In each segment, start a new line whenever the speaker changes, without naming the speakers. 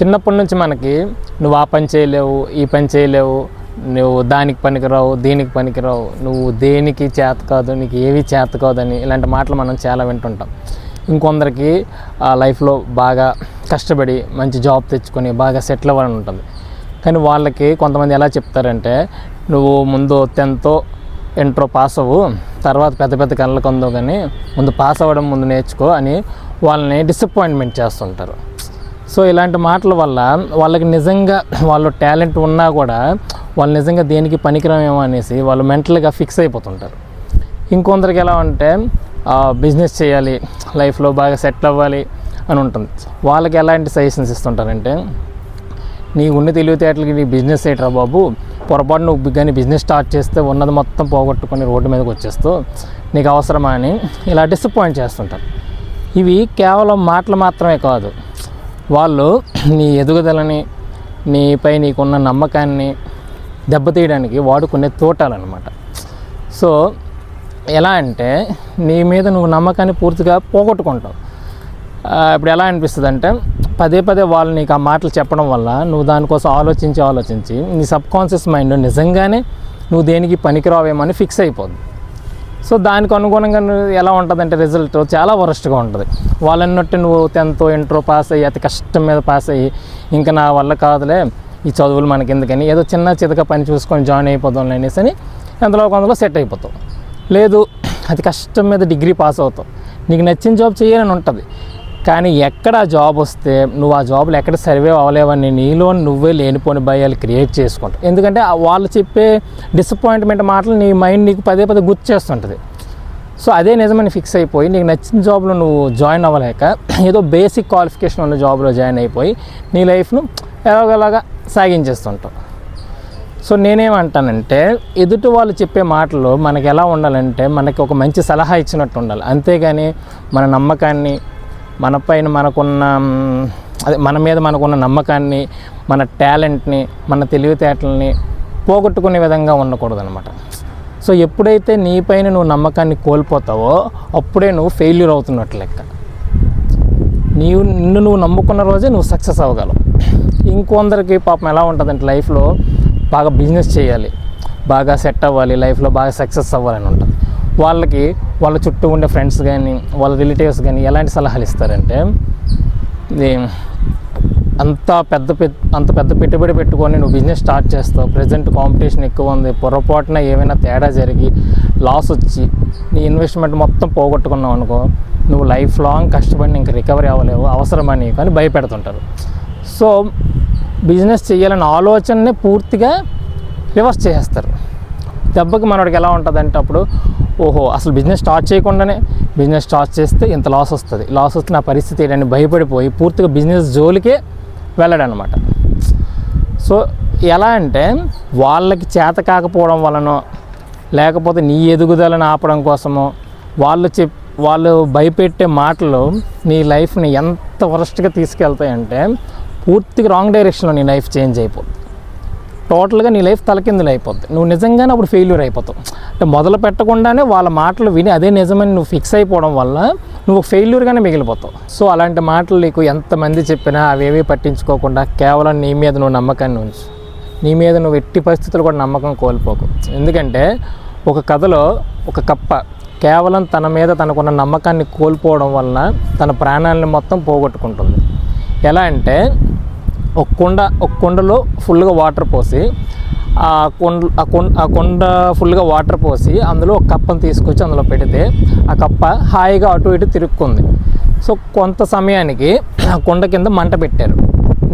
చిన్నప్పటి నుంచి మనకి నువ్వు ఆ పని చేయలేవు ఈ పని చేయలేవు నువ్వు దానికి పనికిరావు దీనికి పనికిరావు నువ్వు దేనికి చేత కాదు నీకు ఏవి చేత కాదని ఇలాంటి మాటలు మనం చాలా వింటుంటాం. ఇంకొందరికి ఆ లైఫ్లో బాగా కష్టపడి మంచి జాబ్ తెచ్చుకొని బాగా సెటిల్ అవ్వాలని ఉంటుంది. కానీ వాళ్ళకి కొంతమంది ఎలా చెప్తారంటే నువ్వు ముందు టెన్తో ఇంటర్ పాస్ అవ్వు తర్వాత పెద్ద పెద్ద కళ్ళకు ఉందో కానీ ముందు పాస్ అవ్వడం ముందు నేర్చుకో అని వాళ్ళని డిసప్పాయింట్మెంట్ చేస్తుంటారు. సో ఇలాంటి మాటల వల్ల వాళ్ళకి నిజంగా వాళ్ళు టాలెంట్ ఉన్నా కూడా వాళ్ళు నిజంగా దేనికి పనికిరామేమో అనేసి వాళ్ళు మెంటల్గా ఫిక్స్ అయిపోతుంటారు. ఇంకొందరికి ఎలా అంటే బిజినెస్ చేయాలి లైఫ్లో బాగా సెటిల్ అవ్వాలి అని ఉంటుంది. వాళ్ళకి ఎలాంటి సజెషన్స్ ఇస్తుంటారంటే నీ ఉన్న తెలివితేటలకి నీ బిజినెస్ చేయటరా బాబు పొరపాటు నువ్వు కానీ బిజినెస్ స్టార్ట్ చేస్తే ఉన్నది మొత్తం పోగొట్టుకొని రోడ్డు మీదకి వచ్చేస్తూ నీకు అవసరమా అని ఇలా డిసప్పాయింట్ చేస్తుంటారు. ఇవి కేవలం మాటలు మాత్రమే కాదు వాళ్ళు నీ ఎదుగుదలని నీపై నీకున్న నమ్మకాన్ని దెబ్బతీయడానికి వాడుకునే తోటాలన్నమాట. సో ఎలా అంటే నీ మీద నువ్వు నమ్మకాన్ని పూర్తిగా పోగొట్టుకుంటావు. ఇప్పుడు ఎలా అనిపిస్తుంది అంటే పదే పదే వాళ్ళు నీకు ఆ మాటలు చెప్పడం వల్ల నువ్వు దానికోసం ఆలోచించి ఆలోచించి నీ సబ్కాన్షియస్ మైండ్ నిజంగానే నువ్వు దేనికి పనికిరావేమో అని ఫిక్స్ అయిపోద్ది. సో దానికి అనుగుణంగా నువ్వు ఎలా ఉంటుందంటే రిజల్ట్ చాలా వరస్ట్గా ఉంటుంది. వాళ్ళన్నట్టు నువ్వు టెన్త్ ఇంటర్ పాస్ అయ్యి అతి కష్టం మీద పాస్ అయ్యి ఇంకా నా వల్ల కాదులే ఈ చదువులు మనకి ఎందుకని ఏదో చిన్న చితక పని చూసుకొని జాయిన్ అయిపోతాం అనేసి అని ఎంతలో కొంతలో సెట్ అయిపోతావు. లేదు అతి కష్టం మీద డిగ్రీ పాస్ అవుతావు. నీకు నచ్చిన జాబ్ చేయాలని ఉంటుంది. కానీ ఎక్కడ జాబ్ వస్తే నువ్వు ఆ జాబ్లో ఎక్కడ సర్వే అవ్వలేవని నీలో నువ్వే లేనిపోని భయాలు క్రియేట్ చేసుకుంటావు. ఎందుకంటే వాళ్ళు చెప్పే డిసప్పాయింట్మెంట్ మాటలు నీ మైండ్ నీకు పదే పదే గుర్తు చేస్తుంటుంది. సో అదే నిజమని ఫిక్స్ అయిపోయి నీకు నచ్చిన జాబ్లో నువ్వు జాయిన్ అవ్వలేక ఏదో బేసిక్ క్వాలిఫికేషన్ ఉన్న జాబ్లో జాయిన్ అయిపోయి నీ లైఫ్ను ఎలాగోలాగా సాగించేస్తుంటావు. సో నేనేమంటానంటే ఎదుటి వాళ్ళు చెప్పే మాటలు మనకి ఎలా ఉండాలంటే మనకి ఒక మంచి సలహా ఇచ్చినట్టు ఉండాలి. అంతేగాని మన నమ్మకాన్ని మన పైన మనకున్న అదే మన మీద మనకున్న నమ్మకాన్ని మన టాలెంట్ని మన తెలివితేటలని పోగొట్టుకునే విధంగా ఉండకూడదు అనమాట సో ఎప్పుడైతే నీపైన నువ్వు నమ్మకాన్ని కోల్పోతావో అప్పుడే నువ్వు ఫెయిల్యూర్ అవుతున్నట్టు లెక్క. నీవు నిన్ను నువ్వు నమ్ముకున్న రోజే నువ్వు సక్సెస్ అవ్వగలవు. ఇంకొందరికి పాపం ఎలా ఉంటుందంటే లైఫ్లో బాగా బిజినెస్ చేయాలి బాగా సెట్ అవ్వాలి లైఫ్లో బాగా సక్సెస్ అవ్వాలని ఉంటుంది. వాళ్ళకి వాళ్ళ చుట్టూ ఉండే ఫ్రెండ్స్ కానీ వాళ్ళ రిలేటివ్స్ కానీ ఎలాంటి సలహాలు ఇస్తారంటే అంత పెద్ద పెద్ద అంత పెద్ద పెట్టుబడి పెట్టుకొని నువ్వు బిజినెస్ స్టార్ట్ చేస్తావు. ప్రజెంట్ కాంపిటీషన్ ఎక్కువ ఉంది. పొరపాటున ఏమైనా తేడా జరిగి లాస్ వచ్చి నీ ఇన్వెస్ట్మెంట్ మొత్తం పోగొట్టుకున్నావు అనుకో నువ్వు లైఫ్ లాంగ్ కష్టపడి ఇంక రికవరీ అవ్వలేవు. అవసరమని కానీ భయపెడుతుంటారు. సో బిజినెస్ చేయాలనే ఆలోచనని పూర్తిగా రివర్స్ చేసేస్తారు. దెబ్బకి మనోడికి ఎలా ఉంటుందంటే అప్పుడు ఓహో అసలు బిజినెస్ స్టార్ట్ చేయకుండానే బిజినెస్ స్టార్ట్ చేస్తే ఇంత లాస్ వస్తుంది. లాస్ వస్తే నా పరిస్థితి ఏంటని భయపడిపోయి పూర్తిగా బిజినెస్ జోలికే వెళ్ళడనమాట. సో ఎలా అంటే వాళ్ళకి చేత కాకపోవడం వలనో లేకపోతే నీ ఎదుగుదలను ఆపడం కోసమో వాళ్ళు చెప్ వాళ్ళు భయపెట్టే మాటలు నీ లైఫ్ని ఎంత వరస్ట్గా తీసుకెళ్తాయంటే పూర్తిగా రాంగ్ డైరెక్షన్లో నీ లైఫ్ చేంజ్ అయిపోతుంది టోటల్గా నీ లైఫ్ తలకిందులు అయిపోద్ది. నువ్వు నిజంగానే అప్పుడు ఫెయిల్యూర్ అయిపోతావు. అంటే మొదలు పెట్టకుండానే వాళ్ళ మాటలు విని అదే నిజమని నువ్వు ఫిక్స్ అయిపోవడం వల్ల నువ్వు ఫెయిల్యూర్గానే మిగిలిపోతావు. సో అలాంటి మాటలు నీకు ఎంతమంది చెప్పినా అవేవి పట్టించుకోకుండా కేవలం నీ మీద నువ్వు నమ్మకాన్ని ఉంచు. నీ మీద నువ్వు ఎట్టి పరిస్థితులు కూడా నమ్మకం కోల్పోకు. ఎందుకంటే ఒక కథలో ఒక కప్ప కేవలం తన మీద తనకున్న నమ్మకాన్ని కోల్పోవడం వలన తన ప్రాణాలను మొత్తం పోగొట్టుకుంటుంది. ఎలా అంటే ఒక కుండ ఒక కుండలో ఫుల్గా వాటర్ పోసి ఆ కుండ ఆ కుండ ఆ కుండ ఫుల్గా వాటర్ పోసి అందులో ఒక కప్పను తీసుకొచ్చి అందులో పెడితే ఆ కప్ప హాయిగా అటు ఇటు తిరుక్కుంది. సో కొంత సమయానికి ఆ కుండ కింద మంట పెట్టారు.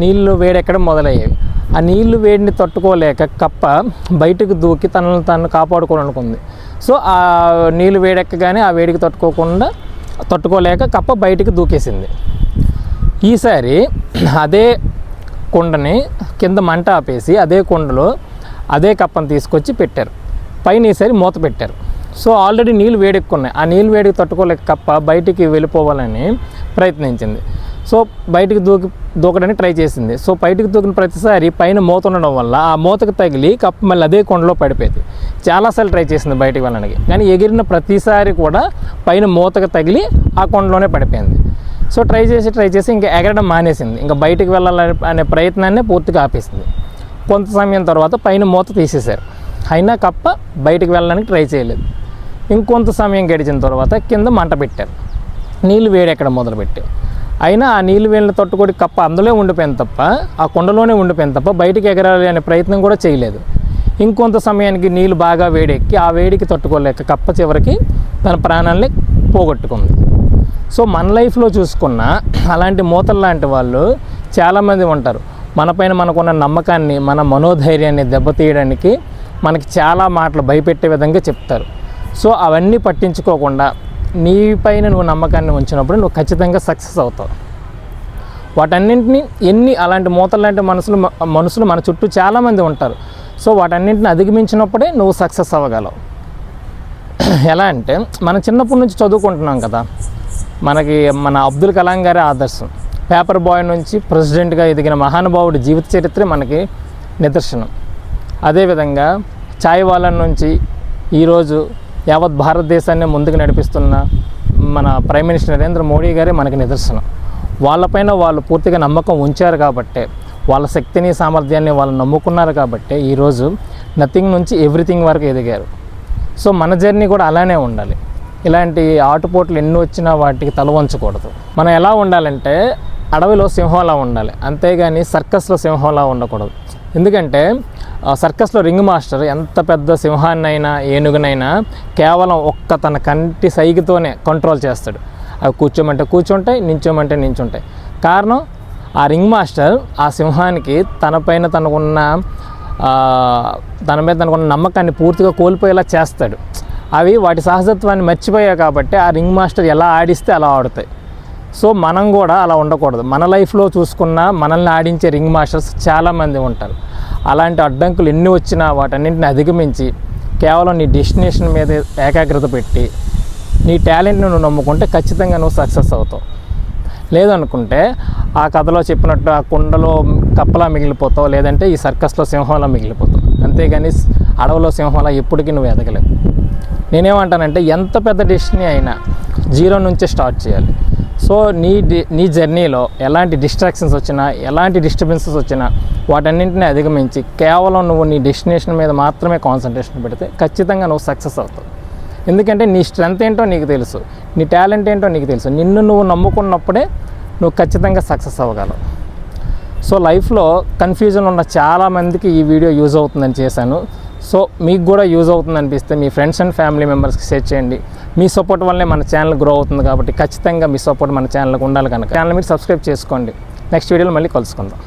నీళ్ళు వేడెక్కడం మొదలయ్యేవి ఆ నీళ్ళు వేడిని తట్టుకోలేక కప్ప బయటకు దూకి తనను తను కాపాడుకోవాలనుకుంది. సో ఆ నీళ్ళు వేడెక్కగానే ఆ వేడికి తట్టుకోకుండా తట్టుకోలేక కప్ప బయటికి దూకేసింది. ఈసారి అదే కుండని కింద మంట ఆపేసి అదే కుండలో అదే కప్పను తీసుకొచ్చి పెట్టారు. పైన ఈసారి మూత పెట్టారు. సో ఆల్రెడీ నీళ్ళు వేడెక్కున్నాయి. ఆ నీళ్ళు వేడికి తట్టుకోలేక కప్ప బయటికి వెళ్ళిపోవాలని ప్రయత్నించింది. సో బయటికి దూకి దూకడానికి ట్రై చేసింది. సో బయటికి దూకిన ప్రతిసారి పైన మూత ఉండడం వల్ల ఆ మూతకు తగిలి కప్ప మళ్ళీ అదే కొండలో పడిపోయింది. చాలాసార్లు ట్రై చేసింది బయటికి వెళ్ళడానికి. కానీ ఎగిరిన ప్రతిసారి కూడా పైన మూతకు తగిలి ఆ కొండలోనే పడిపోయింది. సో ట్రై చేసి ట్రై చేసి ఇంకా ఎగరడం మానేసింది. ఇంకా బయటికి వెళ్ళాలి అనే ప్రయత్నాన్ని పూర్తిగా ఆపేసింది. కొంత సమయం తర్వాత పైన మూత తీసేశారు. అయినా కప్ప బయటికి వెళ్ళడానికి ట్రై చేయలేదు. ఇంకొంత సమయం గడిచిన తర్వాత కింద మంట పెట్టారు. నీళ్ళు వేడెక్కడ మొదలుపెట్టారు. అయినా ఆ నీళ్ళు వేళ్ళని తట్టుకొని కప్ప అందులో ఉండిపోయింది తప్ప ఆ కుండలోనే ఉండిపోయింది తప్ప బయటికి ఎగరాలి అనే ప్రయత్నం కూడా చేయలేదు. ఇంకొంత సమయానికి నీళ్ళు బాగా వేడెక్కి ఆ వేడికి తట్టుకోలేక కప్ప చివరికి తన ప్రాణాల్ని పోగొట్టుకుంది. సో మన లైఫ్లో చూసుకున్న అలాంటి మూతలు లాంటి వాళ్ళు చాలామంది ఉంటారు. మనపైన మనకున్న నమ్మకాన్ని మన మనోధైర్యాన్ని దెబ్బతీయడానికి మనకి చాలా మాటలు భయపెట్టే విధంగా చెప్తారు. సో అవన్నీ పట్టించుకోకుండా నీపైన నువ్వు నమ్మకాన్ని ఉంచినప్పుడు నువ్వు ఖచ్చితంగా సక్సెస్ అవుతావు. వాటన్నింటినీ ఎన్ని అలాంటి మూతలు లాంటి మనసులు మనుషులు మన చుట్టూ చాలామంది ఉంటారు. సో వాటన్నింటిని అధిగమించినప్పుడే నువ్వు సక్సెస్ అవ్వగలవు. ఎలా అంటే మనం చిన్నప్పటి నుంచి చదువుకుంటున్నాం కదా. మనకి మన అబ్దుల్ కలాం గారి ఆదర్శం. పేపర్ బాయ్ నుంచి ప్రెసిడెంట్గా ఎదిగిన మహానుభావుడి జీవిత చరిత్ర మనకి నిదర్శనం. అదేవిధంగా చాయ్ వాలన్ నుంచి ఈరోజు యావత్ భారతదేశాన్ని ముందుకు నడిపిస్తున్న మన ప్రైమ్ మినిస్టర్ నరేంద్ర మోడీ గారే మనకి నిదర్శనం. వాళ్ళపైన వాళ్ళు పూర్తిగా నమ్మకం ఉంచారు కాబట్టే వాళ్ళ శక్తిని సామర్థ్యాన్ని వాళ్ళు నమ్ముకున్నారు కాబట్టే ఈరోజు నథింగ్ నుంచి ఎవ్రీథింగ్ వరకు ఎదిగారు. సో మన జర్నీ కూడా అలానే ఉండాలి. ఇలాంటి ఆటుపోట్లు ఎన్ని వచ్చినా వాటికి తల వంచకూడదు. మనం ఎలా ఉండాలంటే అడవిలో సింహంలా ఉండాలి. అంతేగాని సర్కస్లో సింహంలా ఉండకూడదు. ఎందుకంటే సర్కస్లో రింగ్ మాస్టర్ ఎంత పెద్ద సింహాన్నైనా ఏనుగునైనా కేవలం ఒక్క తన కంటి సైగితోనే కంట్రోల్ చేస్తాడు. అవి కూర్చోమంటే కూర్చుంటాయి నించోమంటే నించుంటాయి. కారణం ఆ రింగ్ మాస్టర్ ఆ సింహానికి తనపైన తనకున్న తన మీద తనకున్న నమ్మకాన్ని పూర్తిగా కోల్పోయేలా చేస్తాడు. అవి వాటి సహజత్వాన్ని మర్చిపోయాయి కాబట్టి ఆ రింగ్ మాస్టర్ ఎలా ఆడిస్తే అలా ఆడుతాయి. సో మనం కూడా అలా ఉండకూడదు. మన లైఫ్లో చూసుకున్న మనల్ని ఆడించే రింగ్ మాస్టర్స్ చాలామంది ఉంటారు. అలాంటి అడ్డంకులు ఎన్ని వచ్చినా వాటన్నింటిని అధిగమించి కేవలం నీ డెస్టినేషన్ మీద ఏకాగ్రత పెట్టి నీ టాలెంట్ని నువ్వు నమ్ముకుంటే ఖచ్చితంగా నువ్వు సక్సెస్ అవుతావు. లేదనుకుంటే ఆ కథలో చెప్పినట్టు ఆ కుండలో కప్పలా మిగిలిపోతావు లేదంటే ఈ సర్కస్లో సింహంలా మిగిలిపోతావు. అంతేగాని అడవిలో సింహంలా ఎప్పటికీ నువ్వు ఎదగలేవు. నేనేమంటానంటే ఎంత పెద్ద డెస్టినీ అయినా జీరో నుంచే స్టార్ట్ చేయాలి. సో నీ నీ జర్నీలో ఎలాంటి డిస్ట్రాక్షన్స్ వచ్చినా ఎలాంటి డిస్టర్బెన్సెస్ వచ్చినా వాటన్నింటినీ అధిగమించి కేవలం నువ్వు నీ డెస్టినేషన్ మీద మాత్రమే కాన్సన్ట్రేషన్ పెడితే ఖచ్చితంగా నువ్వు సక్సెస్ అవుతావు. ఎందుకంటే నీ స్ట్రెంత్ ఏంటో నీకు తెలుసు నీ టాలెంట్ ఏంటో నీకు తెలుసు నిన్ను నువ్వు నమ్ముకున్నప్పుడే నువ్వు ఖచ్చితంగా సక్సెస్ అవ్వగలవు. సో లైఫ్లో కన్ఫ్యూజన్ ఉన్న చాలామందికి ఈ వీడియో యూజ్ అవుతుందని చేశాను. సో మీకు కూడా యూజ్ అవుతుంది అనిపిస్తే మీ ఫ్రెండ్స్ అండ్ ఫ్యామిలీ మెంబర్స్కి షేర్ చేయండి. మీ సపోర్ట్ వల్లే మన ఛానల్ గ్రో అవుతుంది కాబట్టి ఖచ్చితంగా మీ సపోర్ట్ మన ఛానల్కి ఉండాలి కనుక. ఛానల్ మీరు సబ్స్క్రైబ్ చేసుకోండి. నెక్స్ట్ వీడియోలో మళ్ళీ కలుసుకుందాం.